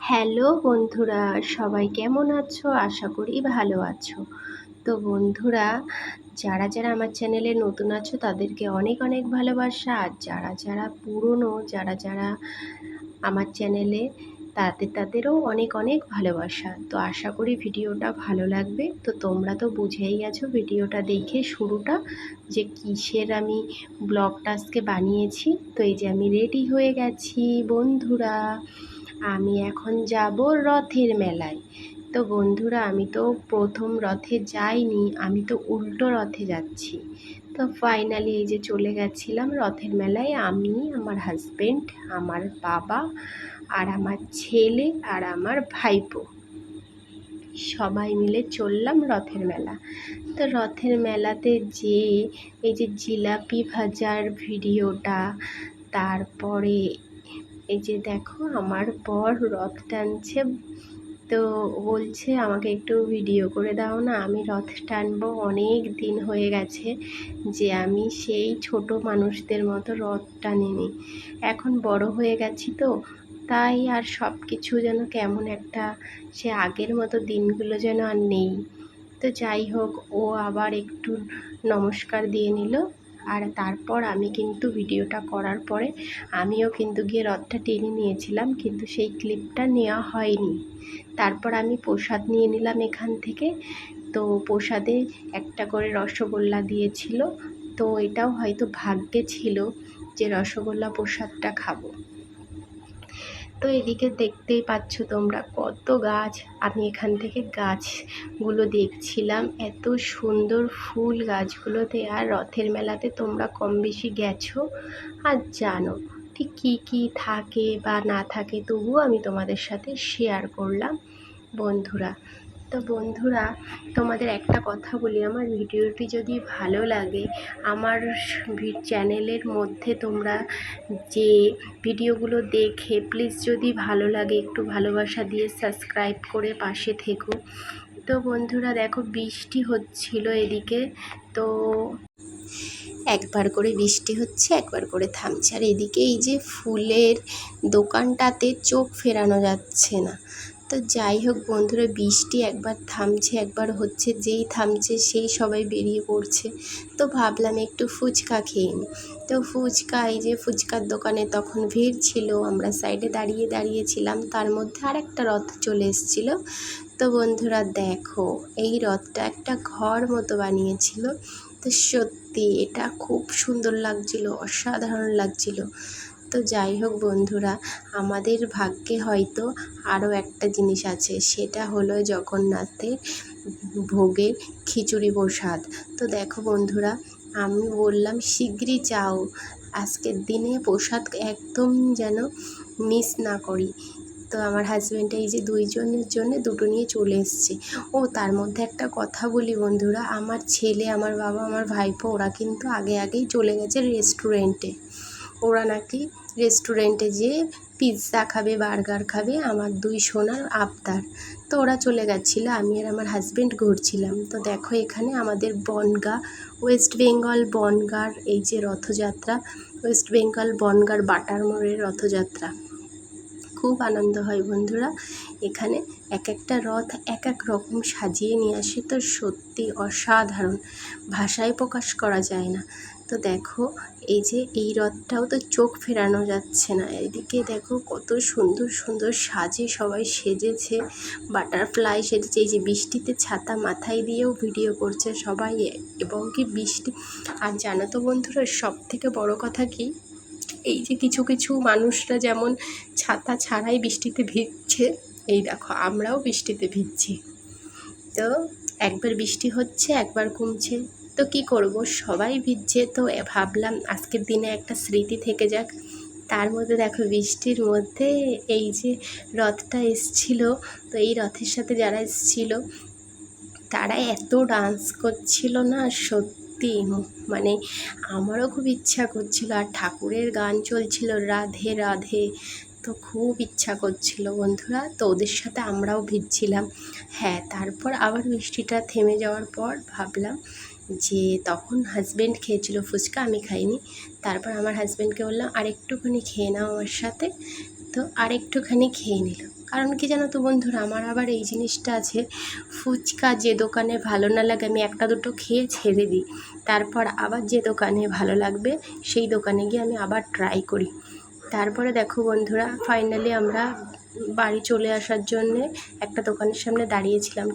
Hello বন্ধুরা, সবাই কেমন আছো? আশা করি ভালো আছো। তো বন্ধুরা, যারা যারা আমার চ্যানেলে নতুন আছো, তাদেরকে অনেক অনেক ভালোবাসা। আর যারা যারা পুরনো, যারা যারা আমার চ্যানেলে, তাদের তাদেরও অনেক অনেক ভালোবাসা। তো আশা করি ভিডিওটা ভালো লাগবে। তো তোমরা তো বুঝেই গেছো, ভিডিওটা দেখে শুরুটা যে কিসের আমি ব্লগটা আজকে বানিয়েছি। তো এই যে আমি রেডি হয়ে গেছি, বন্ধুরা। আমি এখন যাব রথের মেলায়। তো বন্ধুরা, আমি তো প্রথম রথে যাইনি, আমি তো উল্টো রথে যাচ্ছি। তো ফাইনালি এই যে চলে গেছিলাম রথের মেলায়, আমি, আমার হাজবেন্ড আমার বাবা, আর আমার ছেলে, আর আমার ভাইপো। সবাই মিলে চললাম রথের মেলা। তো রথের মেলাতে যে এই যে জিলাপি ভাজার ভিডিওটা, তারপরে এই যে দেখো, আমার বর রথ টানছে। তো বলছে, আমাকে একটু ভিডিও করে দাও না, আমি রথ টানবো অনেক দিন হয়ে গেছে যে আমি সেই ছোট মানুষদের মতো রথ টানিনি। এখন বড় হয়ে গেছি তো, তাই আর সব কিছু যেন কেমন একটা সে আগের মতো দিনগুলো যেন আর নেই। তো যাই হোক, ও আবার একটু নমস্কার দিয়ে নিল। আর তারপর আমি কিন্তু ভিডিওটা করার পরে আমিও কিন্তু গিয়ে রথটা টেনে নিয়েছিলাম, কিন্তু সেই ক্লিপটা নেওয়া হয়নি। তারপর আমি প্রসাদ নিয়ে নিলাম এখান থেকে। তো প্রসাদে একটা করে রসগোল্লা দিয়েছিল। তো এটাও হয়তো ভাগ্যে ছিল যে রসগোল্লা প্রসাদটা খাব। তো এদিকে দেখতেই পাচ্ছ তোমরা কত গাছ। আমি এখান থেকে গাছগুলো দেখছিলাম। এত সুন্দর ফুল গাছগুলোতে আর রথের মেলাতে তোমরা কম বেশি গেছো? আর জানো, ঠিক কী কী থাকে বা না থাকে তবুও আমি তোমাদের সাথে শেয়ার করলাম। বন্ধুরা তো বন্ধুরা, তোমাদের একটা কথা বলি, আমার ভিডিওটি যদি ভালো লাগে, আমার চ্যানেলের মধ্যে তোমরা যে ভিডিওগুলো দেখে, প্লিজ যদি ভালো লাগে, একটু ভালোবাসা দিয়ে সাবস্ক্রাইব করে পাশে থেকো। তো বন্ধুরা, দেখো বৃষ্টি হচ্ছিল এদিকে, তো একবার করে বৃষ্টি হচ্ছে, একবার করে থামছে। আর এদিকে এই যে ফুলের দোকানটাতে চোখ ফেরানো যাচ্ছে না। তো যাই হোক বন্ধুরা, বৃষ্টি একবার থামছে, একবার হচ্ছে, যেই থামছে সেই সবাই বেরিয়ে পড়ছে। তো ভাবলাম একটু ফুচকা খেয়ে নিই তো ফুচকা, এই যে ফুচকার দোকানে তখন ভিড় ছিল, আমরা সাইডে দাঁড়িয়ে দাঁড়িয়েছিলাম, তার মধ্যে আর একটা রথ চলে এসেছিল। তো বন্ধুরা, দেখো, এই রথটা একটা ঘর মতো বানিয়েছিল। তো সত্যি এটা খুব সুন্দর লাগছিল, অসাধারণ লাগছিল। তো যাই হোক বন্ধুরা, আমাদের ভাগ্যে হয়তো আরও একটা জিনিস আছে। সেটা হলো জগন্নাথের ভোগের খিচুড়ি প্রসাদ। তো দেখো বন্ধুরা, আমি বললাম, শিগগিরই চাও আজকের দিনে প্রসাদ একদম যেন মিস না করি। তো আমার হাজব্যান্ড এই যে দুইজনের জন্য দুটো নিয়ে চলে এসছে। ও, তার মধ্যে একটা কথা বলি বন্ধুরা, আমার ছেলে, আমার বাবা, আমার ভাইপো, ওরা কিন্তু আগে আগেই চলে গেছে রেস্টুরেন্টে ওরা নাকি রেস্টুরেন্টে যেয়ে পিৎজা খাবে বার্গার খাবে, আমার দুই সোনার আবদার। তো ওরা চলে গেছিল, আমি আর আমার হাজব্যান্ড ঘুরছিলাম। তো দেখো এখানে আমাদের বনগা ওয়েস্ট বেঙ্গল বনগার, এই যে রথযাত্রা ওয়েস্ট বেঙ্গল বনগার বাটার মোড়ের রথযাত্রা। খুব আনন্দ হয় বন্ধুরা। এখানে এক একটা রথ এক এক রকম সাজিয়ে নিয়ে আসে, তো সত্যি অসাধারণ। ভাষায় প্রকাশ করা যায় না। তো দেখো, এই যে এই রথটাও তো চোখ ফেরানো যাচ্ছে না। এদিকে দেখো কত সুন্দর সুন্দর সাজে সবাই সেজেছে। বাটারফ্লাই সেজেছে, এই যে বৃষ্টিতে ছাতা মাথায় দিয়েও ভিডিও করছে সবাই, এবং কি বৃষ্টি। আর জানো তো বন্ধুরা সব থেকে বড় কথা কি? এই যে কিছু কিছু মানুষরা যেমন ছাতা ছাড়াই বৃষ্টিতে ভিজছে, এই দেখো আমরাও বৃষ্টিতে ভিজছি। তো একবার বৃষ্টি হচ্ছে, একবার কমছে। তো কি করব? সবাই ভিজছে তো ভাবলাম আজকের দিনে একটা স্মৃতি থেকে যাক। তার মধ্যে দেখো বৃষ্টির মধ্যে এই যে রথটা এসছিল, তো এই রথের সাথে যারা এসছিল, তারা এত ডান্স করছিল না সত্যি। মানে আমারও খুব ইচ্ছা করছিল আর ঠাকুরের গান চলছিল রাধে রাধে, তো খুব ইচ্ছা করছিল বন্ধুরা। তো ওদের সাথে আমরাও ভিজছিলাম। হ্যাঁ তারপর আবার বৃষ্টিটা থেমে যাওয়ার পর ভাবলাম যে তখন হাজব্যান্ড খেয়েছিল ফুচকা, আমি খাইনি। তারপর আমার হাজব্যান্ডকে বললাম আর একটুখানি খেয়ে নাও আমার সাথে। তো আর একটুখানি খেয়ে নিলাম কারণ কি জানো তো বন্ধুরা, আমার আবার এই জিনিসটা আছে, ফুচকা যে দোকানে ভালো না লাগে, আমি একটা দুটো খেয়ে ছেড়ে দিই। তারপর আবার যে দোকানে ভালো লাগবে, সেই দোকানে গিয়ে আমি আবার ট্রাই করি। তারপরে দেখো বন্ধুরা ফাইনালি আমরা বাড়ি চলে আসার জন্যে একটা দোকানের সামনে দাঁড়িয়েছিলাম।